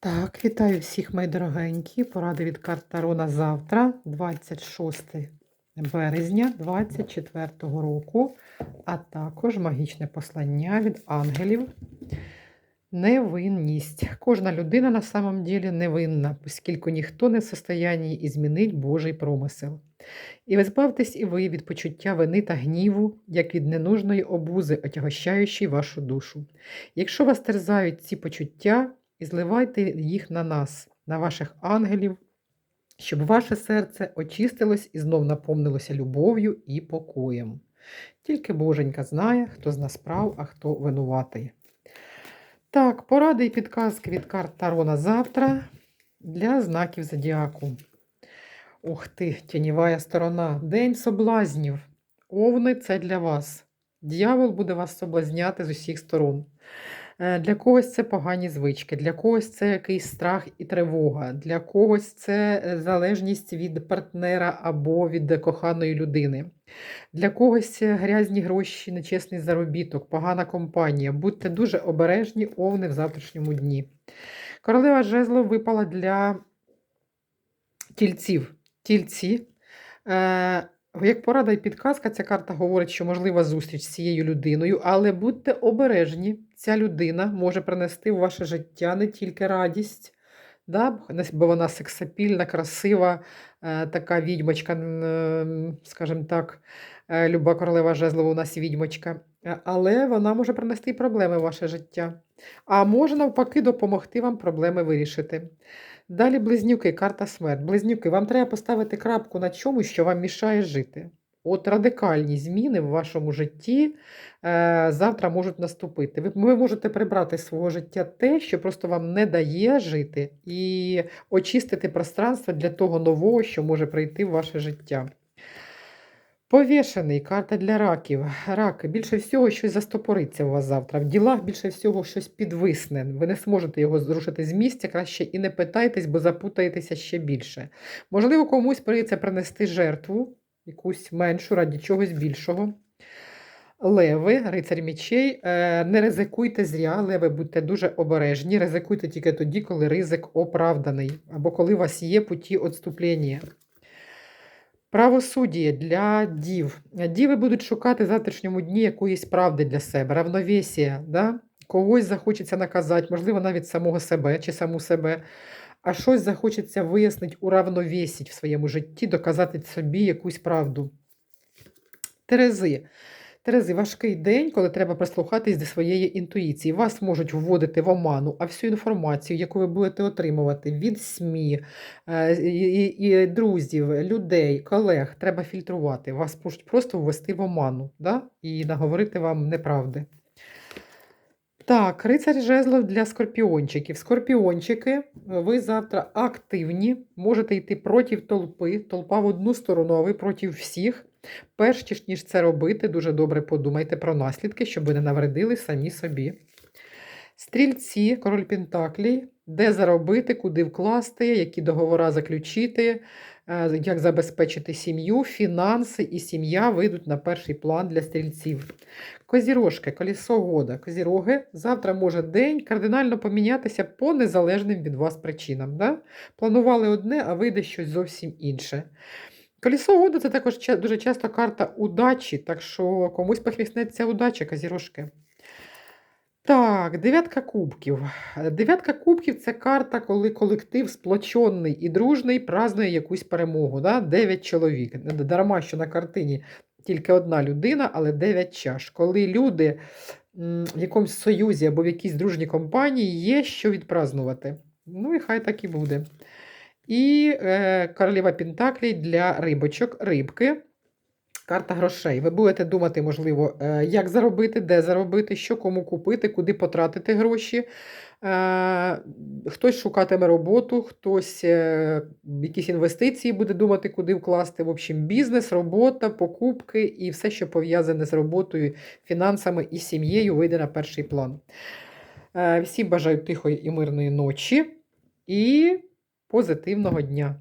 Так, вітаю всіх, мої дорогенькі. Поради від карт Таро на завтра, 26 березня 2024 року, а також магічне послання від ангелів. Невинність. Кожна людина на самом ділі невинна, оскільки ніхто не в состоянні і змінить Божий промисел. І ви збавтесь і ви від почуття вини та гніву, як від ненужної обузи, отягощаючої вашу душу. Якщо вас терзають ці почуття, і зливайте їх на нас, на ваших ангелів, щоб ваше серце очистилось і знов наповнилося любов'ю і покоєм. Тільки Боженька знає, хто з нас прав, а хто винуватий. Так, поради і підказки від карт Таро на завтра для знаків зодіаку. Ух ти, тіньова сторона, день соблазнів. Овни це для вас. Дьявол буде вас соблазняти з усіх сторон. Е, Для когось це погані звички, для когось це якийсь страх і тривога, для когось це е, залежність від партнера або від коханої людини. Для когось грязні гроші, нечесний заробіток, погана компанія. Будьте дуже обережні, овни в завтрашньому дні. Королева жезлов випала для тільців. Тільці. Е, як порада і підказка, ця карта говорить, що можлива зустріч з цією людиною, але будьте обережні, ця людина може принести в ваше життя не тільки радість, да, бо вона сексапільна, красива, е, така відьмочка, е, скажімо так, е, люба королева жезлова у нас відьмочка, але вона може принести проблеми в ваше життя. А може навпаки допомогти вам проблеми вирішити. Далі близнюки, карта смерть. Близнюки, вам треба поставити крапку на чомусь, що вам мішає жити. От радикальні зміни в вашому житті е, завтра можуть наступити. Ви, ви можете прибрати з свого життя те, що просто вам не дає жити, і очистити пространство для того нового, що може прийти в ваше життя. Повішений, карта для раків. Раки, більше всього щось застопориться у вас завтра. В ділах більше всього щось підвисне. Ви не зможете його зрушити з місця, краще і не питайтесь, бо запутаєтеся ще більше. Можливо, комусь прийдеться принести жертву, якусь меншу раді чогось більшого. Леви, рицарь мічей, е, не ризикуйте зря, леви, будьте дуже обережні, ризикуйте тільки тоді, коли ризик оправданий, або коли у вас є путі відступлення. Правосуддя для дів. Діви будуть шукати в завтрашньому дні якоїсь правди для себе, равновесія. Да? Когось захочеться наказати, можливо, навіть самого себе чи саму себе, а щось захочеться вияснити, уравновесити в своєму житті, доказати собі якусь правду. Терези. Терези, важкий день, коли треба прислухатись до своєї інтуїції. Вас можуть вводити в оману, а всю інформацію, яку ви будете отримувати від СМІ, е, і, і друзів, людей, колег, треба фільтрувати. Вас можуть просто ввести в оману да? і наговорити вам неправди. Так, рицарь жезлов для скорпіончиків. Скорпіончики, ви завтра активні, можете йти проти толпи, толпа в одну сторону, а ви проти всіх. Перш ніж це робити, дуже добре подумайте про наслідки, щоб ви не навредили самі собі. Стрільці, король Пентаклій, де заробити, куди вкласти, які договори заключити, е, як забезпечити сім'ю, фінанси і сім'я вийдуть на перший план для стрільців. Козірожки, колісо года. Козіроги, завтра може день кардинально помінятися по незалежним від вас причинам. Да? Планували одне, а вийде щось зовсім інше. Колісо года це також дуже часто карта удачі, так що комусь похвіснеться удача, козірожки. Так, дев'ятка кубків. Дев'ятка кубків це карта, коли колектив сплочений і дружний празднує якусь перемогу. Да? Дев'ять чоловік. Дарма, що на картині тільки одна людина, але дев'ять чаш. Коли люди в якомусь союзі або в якійсь дружній компанії є що відпразнувати. Ну і хай так і буде. І е, королева Пентаклей для рибочок, рибки. Карта грошей. Ви будете думати, можливо, е, як заробити, де заробити, що кому купити, куди потратити гроші. Е, Хтось шукатиме роботу, хтось е, якісь інвестиції буде думати, куди вкласти. В общем, бізнес, робота, покупки і все, що пов'язане з роботою, фінансами і сім'єю, вийде на перший план. Всім бажаю тихої і мирної ночі і позитивного дня.